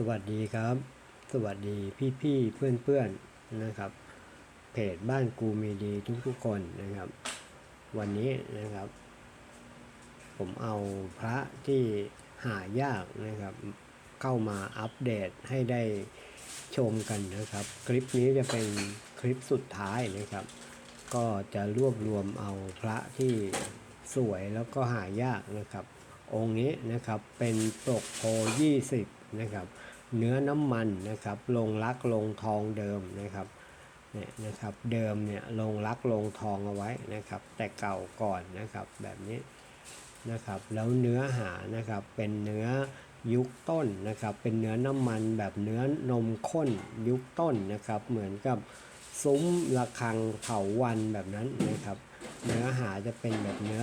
สวัสดีครับ สวัสดีพี่พี่ๆเพื่อนเพื่อนๆนะครับ เพจบ้านกูมีดีทุกทุกๆคนนะครับ วันนี้นะครับ ผมเอาพระที่หายากนะครับ เข้ามาอัปเดตให้ได้ชมกันนะครับ คลิปนี้จะเป็นคลิปสุดท้ายนะครับ ก็จะรวบรวมเอาพระที่สวยแล้วก็หายากนะครับ องค์นี้นะครับเป็นปกโพ20 นะครับเนื้อน้ำมันนะครับลงรักลงทองเดิมนะครับเนี่ยนะครับเดิมเนี่ยลงรักลงทองเอาไว้นะครับ แต่เก่าก่อนนะครับแบบนี้นะครับแล้วเนื้อหานะครับเป็นเนื้อยุคต้นนะครับเป็นเนื้อน้ำมันแบบเนื้อนมข้นยุคต้นนะครับ เหมือนกับซุ้มระฆังเถาวันแบบนั้นนะครับ เนื้อหาจะเป็นแบบเนื้อ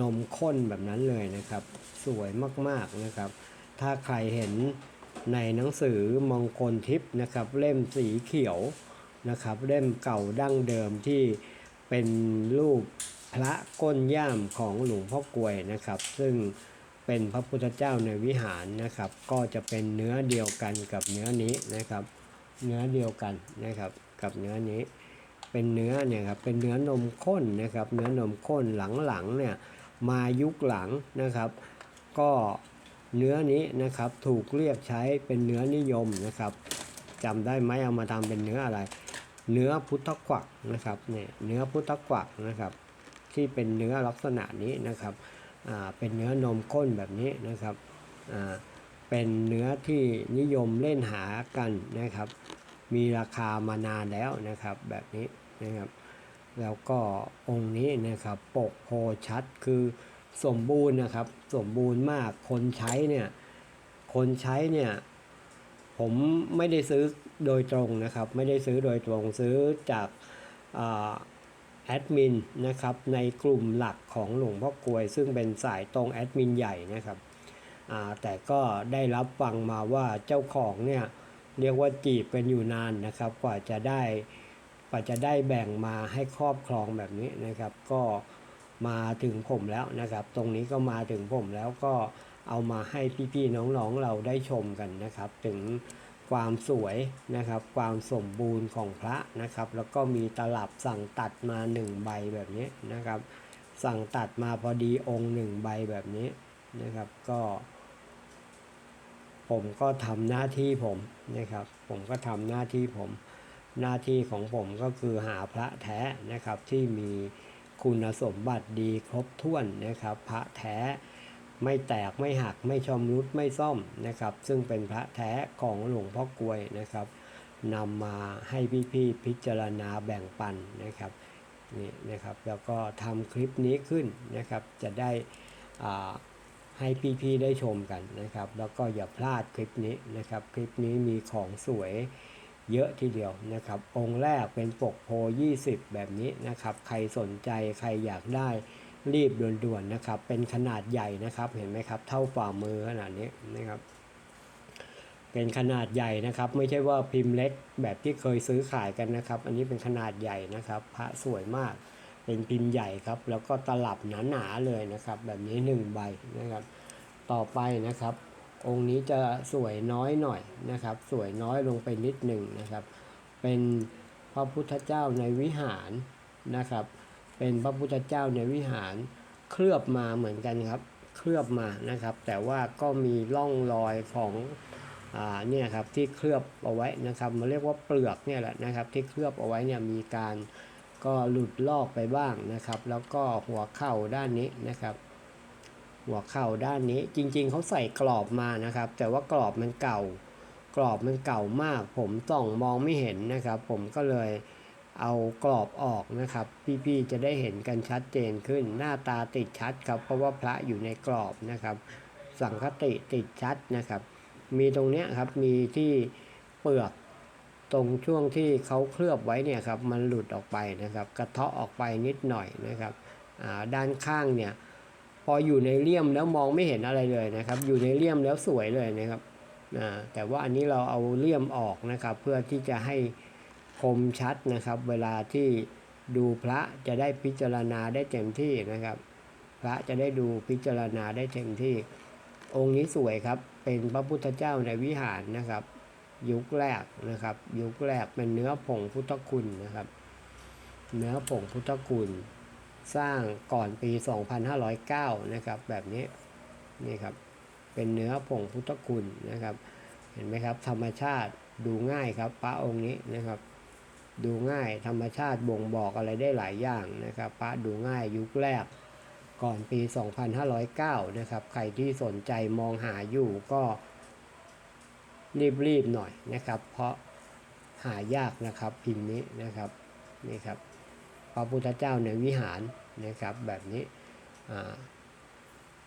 นมข้นแบบนั้นเลยนะครับ สวยมากๆนะครับ ถ้าใครเห็นในหนังสือมงคลทิพย์นะครับเล่มสีเขียวนะครับเล่มเก่าดั้งเดิมที่เป็นรูปพระก้นย่ามของหลวงพ่อกลวยนะครับ ซึ่งเป็นพระพุทธเจ้าในวิหารนะครับ ก็จะเป็นเนื้อเดียวกันกับเนื้อนี้นะครับ เนื้อเดียวกันนะครับกับเนื้อนี้ เป็นเนื้อเนี่ยครับเป็นเนื้อนมข้นนะครับ เนื้อนมข้นหลังๆเนี่ยมายุคหลังนะครับ ก็ เนื้อนี้นะครับถูกเรียกใช้เป็นเนื้อนิยมนะครับจำได้ไหมเอามาทำเป็นเนื้ออะไร เนื้อพุทธกวักนะครับเนี่ยเนื้อพุทธกวักนะครับ ที่เป็นเนื้อลักษณะนี้นะครับอ่าเป็นเนื้อนมข้นแบบนี้นะครับอ่าเป็นเนื้อที่นิยมเล่นหากันนะครับ มีราคามานานแล้วนะครับแบบนี้นะครับ แล้วก็องค์นี้นะครับปกโพชัดคือ สมบูรณ์นะครับ สมบูรณ์มากคนใช้เนี่ยคนใช้เนี่ยผมไม่ได้ซื้อโดยตรงนะครับ ไม่ได้ซื้อโดยตรงซื้อจากอแอดมินนะครับในกลุ่มหลักของหลวงพ่อกลวย ซึ่งเป็นสายตรงแอดมินใหญ่นะครับแต่ก็ได้รับฟังมาว่าเจ้าของเนี่ยเรียกว่าจีบกันอยู่นานนะครับ กว่าจะได้กว่าจะได้แบ่งมาให้ครอบครองแบบนี้นะครับ ก็ มาถึงผมแล้วนะครับ ตรงนี้ก็มาถึงผมแล้วก็เอามาให้พี่ๆน้องๆเราได้ชมกันนะครับ ถึงความสวยนะครับ ความสมบูรณ์ของพระนะครับ แล้วก็มีตลับสั่งตัดมาหนึ่งใบแบบนี้นะครับ สั่งตัดมาพอดีองค์หนึ่งใบแบบนี้นะครับ ก็ ผมก็ทำหน้าที่ผมนะครับ ผมก็ทำหน้าที่ผม หน้าที่ของผมก็คือหาพระแท้นะครับที่มี คุณสมบัติดีครบถ้วนนะครับพระแท้ไม่แตกไม่หักไม่ชำรุดไม่ซ่อมนะครับ ซึ่งเป็นพระแท้ของหลวงพ่อกลวยนะครับนำมาให้พี่ๆพิจารณาแบ่งปันนะครับนี่นะครับแล้วก็ทำคลิปนี้ขึ้นนะครับ จะได้อ่าให้พี่ๆได้ชมกันนะครับ แล้วก็อย่าพลาดคลิปนี้นะครับ คลิปนี้มีของสวย เยอะทีเดียวนะครับ องค์แรกเป็นปกโพ 20 แบบนี้นะครับ ใครสนใจใครอยากได้รีบด่วนๆนะครับ เป็นขนาดใหญ่นะครับ เห็นไหมครับ เท่าฝ่ามือขนาดนี้นะครับ เป็นขนาดใหญ่นะครับ ไม่ใช่ว่าพิมพ์เล็กแบบที่เคยซื้อขายกันนะครับ อันนี้เป็นขนาดใหญ่นะครับ พระสวยมาก เป็นพิมพ์ใหญ่ครับ แล้วก็ตลับหนาๆเลยนะครับ แบบนี้หนึ่งใบนะครับ ต่อไปนะครับ องค์นี้จะสวยน้อยหน่อยนะครับ สวยน้อยลงไปนิดหนึ่งนะครับ เป็นพระพุทธเจ้าในวิหารนะครับ เป็นพระพุทธเจ้าในวิหารเคลือบมาเหมือนกันครับ เคลือบมานะครับ แต่ว่าก็มีร่องรอยของอ่าเนี่ยครับที่เคลือบเอาไว้นะครับมาเรียกว่าเปลือกเนี่ยแหละนะครับ ที่เคลือบเอาไว้เนี่ยมีการก็หลุดลอกไปบ้างนะครับ แล้วก็หัวเข่าด้านนี้นะครับ หัวเข่าด้านนี้จริงๆเขาใส่กรอบมานะครับ แต่ว่ากรอบมันเก่า กรอบมันเก่ามาก ผมส่องมองไม่เห็นนะครับ ผมก็เลยเอากรอบออกนะครับ พี่ๆจะได้เห็นกันชัดเจนขึ้น หน้าตาติดชัดครับ เพราะว่าพระอยู่ในกรอบนะครับ สังคติติดชัดนะครับ มีตรงเนี้ยครับมีที่เปลือกตรงช่วงที่เขาเคลือบไว้เนี่ยครับมันหลุดออกไปนะครับ กระเทาะออกไปนิดหน่อยนะครับด้านข้างเนี่ย พออยู่ในเลี่ยมแล้วมองไม่เห็นอะไรเลยนะครับ อยู่ในเลี่ยมแล้วสวยเลยนะครับแต่ว่าอันนี้เราเอาเลี่ยมออกนะครับ เพื่อที่จะให้คมชัดนะครับ เวลาที่ดูพระจะได้พิจารณาได้เต็มที่นะครับ พระจะได้ดูพิจารณาได้เต็มที่ องค์นี้สวยครับ เป็นพระพุทธเจ้าในวิหารนะครับ ยุคแรกนะครับ ยุคแรกเป็นเนื้อผงพุทธคุณนะครับ เนื้อผงพุทธคุณ สร้างก่อนปี 2509 นะครับ แบบนี้นี่ครับเป็นเนื้อผงพุทธคุณนะครับ เห็นไหมครับ ธรรมชาติดูง่ายครับพระองค์นี้นะครับ ดูง่ายธรรมชาติบ่งบอกอะไรได้หลายอย่างนะครับพระดูง่ายยุคแรกก่อนปี 2509 นะครับ ใครที่สนใจมองหาอยู่ก็รีบๆหน่อยนะครับ เพราะหายากนะครับพิมพ์นี้นะครับนี่ครับ พระพุทธเจ้าในวิหารนะครับแบบนี้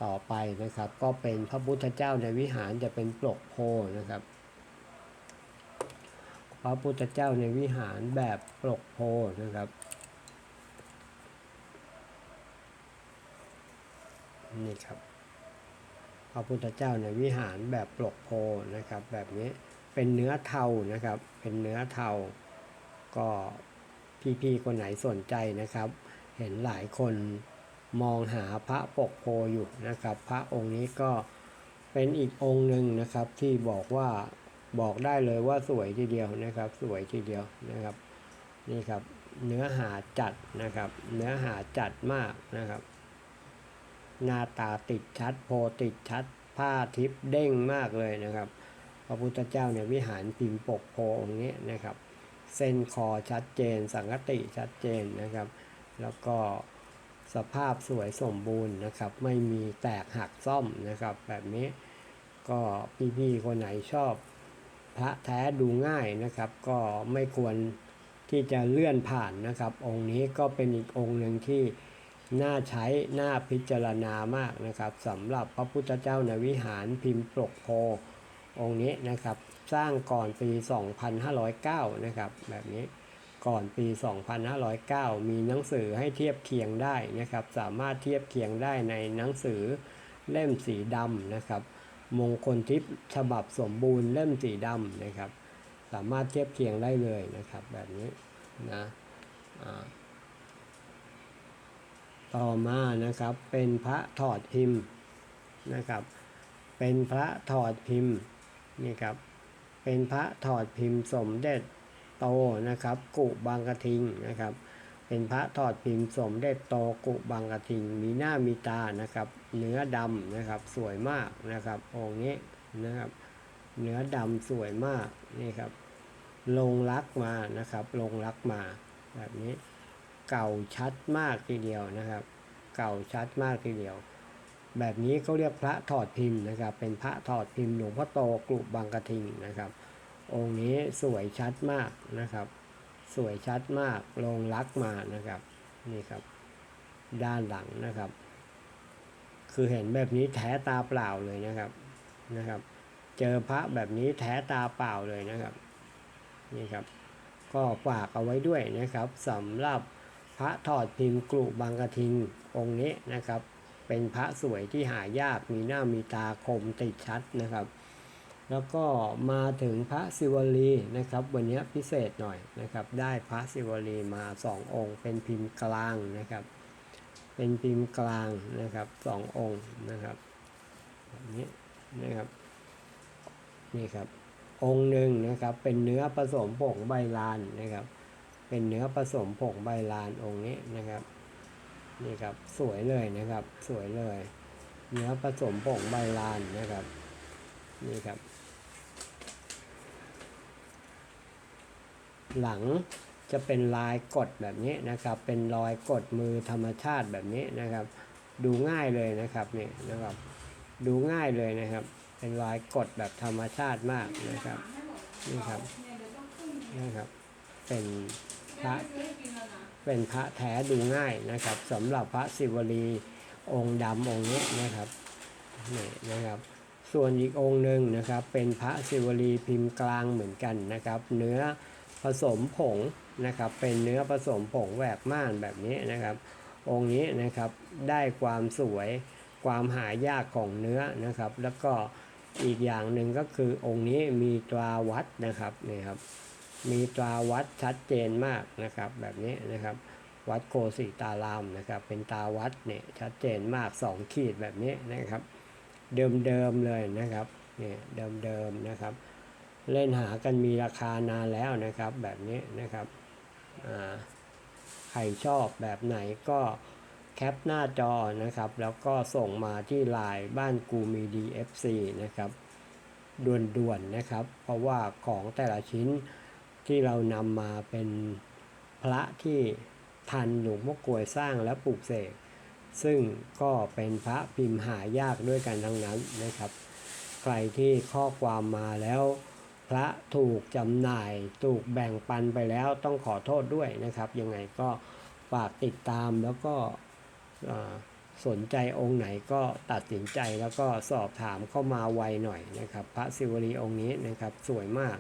ต่อไปนะครับก็เป็นพระพุทธเจ้าในวิหารจะเป็นปลกโพนะครับ พระพุทธเจ้าในวิหารแบบปลกโพนะครับนี่ครับพระพุทธเจ้าในวิหารแบบปลกโพนะครับ แบบนี้เป็นเนื้อเทานะครับเป็นเนื้อเทาก็ พี่ๆคนไหนสนใจนะครับ เห็นหลายคนมองหาพระปกโพอยู่นะครับ พระองค์นี้ก็เป็นอีกองค์หนึ่งนะครับที่บอกว่าบอกได้เลยว่าสวยทีเดียวนะครับ สวยทีเดียวนะครับนี่ครับเนื้อหาจัดนะครับ เนื้อหาจัดมากนะครับ หน้าตาติดชัด โพติดชัด ผ้าทิพย์เด้งมากเลยนะครับ พระพุทธเจ้าเนี่ยวิหารพิมพ์ปกโพองค์นี้นะครับ เส้นคอชัดเจน สังกติชัดเจนนะครับ แล้วก็สภาพสวยสมบูรณ์นะครับ ไม่มีแตกหักซ่อมนะครับ แบบนี้ก็พี่ๆคนไหนชอบพระแท้ดูง่ายนะครับ ก็ไม่ควรที่จะเลื่อนผ่านนะครับ องค์นี้ก็เป็นอีกองค์หนึ่งที่น่าใช้น่าพิจารณามากนะครับสำหรับพระพุทธเจ้าในวิหารพิมพ์ปลกโพองค์นี้นะครับ สร้างก่อนปี 2509 นะครับ แบบนี้ก่อนปี 2509 มีหนังสือให้เทียบเคียงได้นะครับ สามารถเทียบเคียงได้ในหนังสือเล่มสีดำนะครับ มงคลทิพย์ฉบับสมบูรณ์เล่มสีดำนะครับ สามารถเทียบเคียงได้เลยนะครับ แบบนี้นะต่อมานะครับเป็นพระถอดพิมพ์นะครับ เป็นพระถอดพิมพ์นี่ครับ เป็นพระถอดพิมพ์สมเด็จโตนะครับกุบางกระทิงนะครับ เป็นพระถอดพิมพ์สมเด็จโตกุบางกระทิง มีหน้ามีตานะครับเนื้อดำนะครับสวยมากนะครับองค์นี้นะครับเนื้อดำสวยมากนี่ครับลงรักมานะครับลงรักมาแบบนี้เก่าชัดมากทีเดียวนะครับ เก่าชัดมากทีเดียว แบบนี้เขาเรียกพระถอดพิมพ์นะครับ เป็นพระถอดพิมพ์หลวงพ่อโตกรุบางกะทิงนะครับ องค์นี้สวยชัดมากนะครับ สวยชัดมากลงรักมานะครับนี่ครับ ด้านหลังนะครับ คือเห็นแบบนี้แท้ตาเปล่าเลยนะครับนะครับ เจอพระแบบนี้แท้ตาเปล่าเลยนะครับนี่ครับ ก็ฝากเอาไว้ด้วยนะครับสำหรับพระถอดพิมพ์กรุบางกะทิงองค์นี้นะครับ เป็นพระสวยที่หายากมีหน้ามีตาคมติดชัดนะครับ แล้วก็มาถึงพระศิวลีนะครับ วันนี้พิเศษหน่อยนะครับ ได้พระศิวลีมาสององค์ เป็นพิมพ์กลางนะครับ เป็นพิมพ์กลางนะครับสององค์นะครับแบบนี้นะครับนี่ครับองค์หนึ่งนะครับเป็นเนื้อผสมผงใบลานนะครับ เป็นเนื้อผสมผงใบลานองค์นี้นะครับ นี่ครับสวยเลยนะครับ สวยเลย เนื้อผสมผงใบลานนะครับ นี่ครับ หลังจะเป็นลายกดแบบนี้นะครับ เป็นรอยกดมือธรรมชาติแบบนี้นะครับ ดูง่ายเลยนะครับนี่นะครับ ดูง่ายเลยนะครับ เป็นรอยกดแบบธรรมชาติมากนะครับ นี่ครับ นะครับ เป็นพระ เป็นพระแท้ดูง่ายนะครับสำหรับพระศิวลีองค์ดำองค์นี้นะครับนี่นะครับส่วนอีกองค์หนึ่งนะครับเป็นพระศิวลีพิมพ์กลางเหมือนกันนะครับ เนื้อผสมผงนะครับ เป็นเนื้อผสมผงแหวกม่านแบบนี้นะครับ องค์นี้นะครับได้ความสวยความหายากของเนื้อนะครับ แล้วก็อีกอย่างหนึ่งก็คือองค์นี้มีตราวัดนะครับนี่ครับ มีตราวัดชัดเจนมากนะครับแบบนี้นะครับ วัดโกสิตารามนะครับ เป็นตาวัดเนี่ยชัดเจนมากสองขีดแบบนี้นะครับ เดิมๆเลยนะครับเนี่ยเดิมๆนะครับ เล่นหากันมีราคานานแล้วนะครับ แบบนี้นะครับใครชอบแบบไหนก็แคปหน้าจอนะครับ แล้วก็ส่งมาที่ไลน์บ้านกูมีดี FC นะครับด่วนๆนะครับ เพราะว่าของแต่ละชิ้น ที่เรานำมาเป็นพระที่ทันหลวงพ่อกลวยสร้างและปลูกเสกซึ่งก็เป็นพระพิมพ์หายากด้วยกันทั้งนั้นนะครับ ใครที่ข้อความมาแล้ว พระถูกจำหน่ายถูกแบ่งปันไปแล้วต้องขอโทษด้วยนะครับ ยังไงก็ฝากติดตามแล้วก็สนใจองค์ไหนก็ตัดสินใจแล้วก็สอบถามเข้ามาไวหน่อยนะครับ พระศิวลีองค์นี้นะครับสวยมาก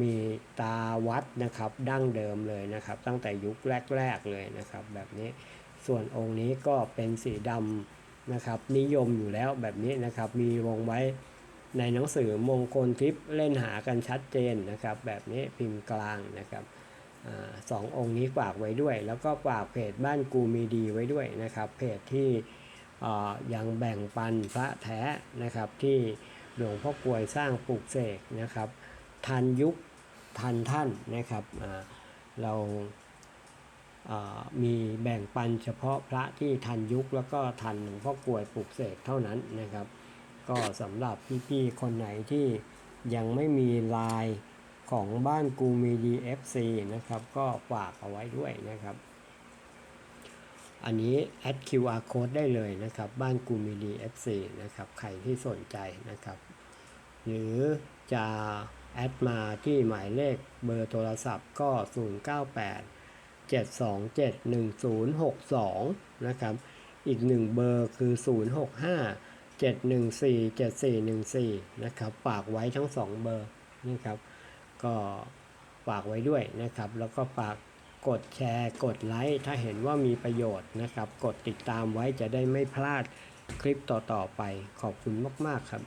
มีตาวัดนะครับดั้งเดิมเลยนะครับ ตั้งแต่ยุคแรก ๆเลยนะครับ แบบนี้ส่วนองค์นี้ก็เป็นสีดำนะครับ นิยมอยู่แล้วแบบนี้นะครับ มีวงไว้ในหนังสือมงคลทิพย์เล่นหากันชัดเจนนะครับ แบบนี้พิมพ์กลางนะครับอสององค์นี้ฝากไว้ด้วย แล้วก็ฝากเพจบ้านกูมีดีไว้ด้วยนะครับ เพจที่อ่ายังแบ่งปันพระแท้นะครับที่หลวงพ่อกลวยสร้างปลูกเสกนะครับ ทันยุคทันท่านนะครับเรามีแบ่งปันเฉพาะพระที่ทันยุคแล้วก็ทันหลวงพ่อกวยปลูกเสกเท่านั้นนะครับ ก็สำหรับพี่ๆคนไหนที่ยังไม่มีลน์ของบ้านกูมีดี FC นะครับ ก็ฝากเอาไว้ด้วยนะครับ อันนี้แอด QR code ได้เลยนะครับ บ้านกูมีดี FC นะครับ ใครที่สนใจนะครับ หรือจะ แอดมาที่หมายเลขเบอร์โทรศัพท์ก็ 098 727 1062 นะครับ อีกหนึ่งเบอร์คือ 065 714 7414 นะครับ ฝากไว้ทั้งสองเบอร์นะครับ ก็ฝากไว้ด้วยนะครับ แล้วก็ฝากกดแชร์ กดไลค์ ถ้าเห็นว่ามีประโยชน์นะครับ กดติดตามไว้จะได้ไม่พลาดคลิปต่อ ๆ ไป ขอบคุณมาก ๆ ครับ